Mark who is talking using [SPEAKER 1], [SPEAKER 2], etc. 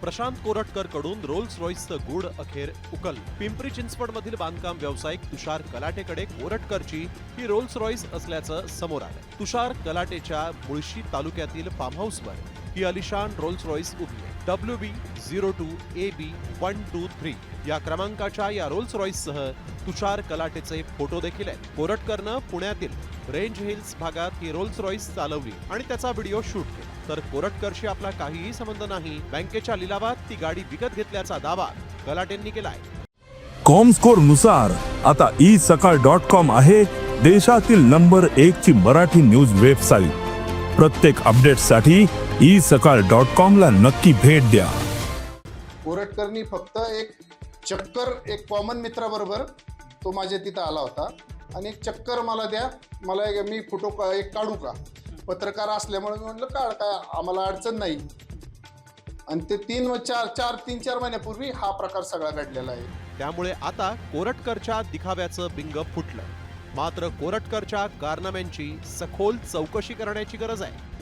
[SPEAKER 1] प्रशांत कोरटकरकडून रोल्स रॉईसचं गुड अखेर उकल. पिंपरी चिंचवड मधील बांधकाम व्यावसायिक तुषार कलाटेकडे कोरटकरची ही रोल्स रॉईस असल्याचं समोर आलं. तुषार कलाटेच्या मुळशी तालुक्यातील फार्म हाऊसवर ही अलिशान रोल्स रॉईस उभी आहे. W B zero two A B one two three या क्रमांकाच्या या रोल्स रॉईससह तुषार कलाटेचे फोटो देखील आहेत. कोरटकरनं पुण्यातील रेंज हिल्स भागात ही रोल्स रॉईस चालवली आणि त्याचा व्हिडिओ शूट केला. तर कोरटकरशी आपला काहीही संबंध नाही. बँकेच्या लिलावात ती गाडी विकत घेतल्याचा दावा कलाटेंनी केलाय.
[SPEAKER 2] कॉमस्कोरनुसार आता ई सकाळ डॉट कॉम आहे देशातील नंबर एक ची मराठी न्यूज वेबसाईट प्रत्येक अपडेटसाठी ई सकाळ डॉट कॉम ला नक्की भेट द्या.
[SPEAKER 3] कोरटकरनी फक्त एक चक्कर एक कॉमन मित्राबरोबर तो माझ्या तिथं आला होता. आणि एक चक्कर मला द्या मला एक मी फोटो का एक काढू का? पत्रकार असल्यामुळे मी म्हटलं काढ काय आम्हाला अडचण नाही. आणि ते तीन व चार चार तीन चार महिन्यापूर्वी हा प्रकार सगळा घडलेला आहे.
[SPEAKER 1] त्यामुळे आता कोरटकरच्या दिखाव्याचं बिंग फुटलं. मात्र कोरटकरच्या कारनाम्यांची सखोल चौकशी करण्याची गरज आहे.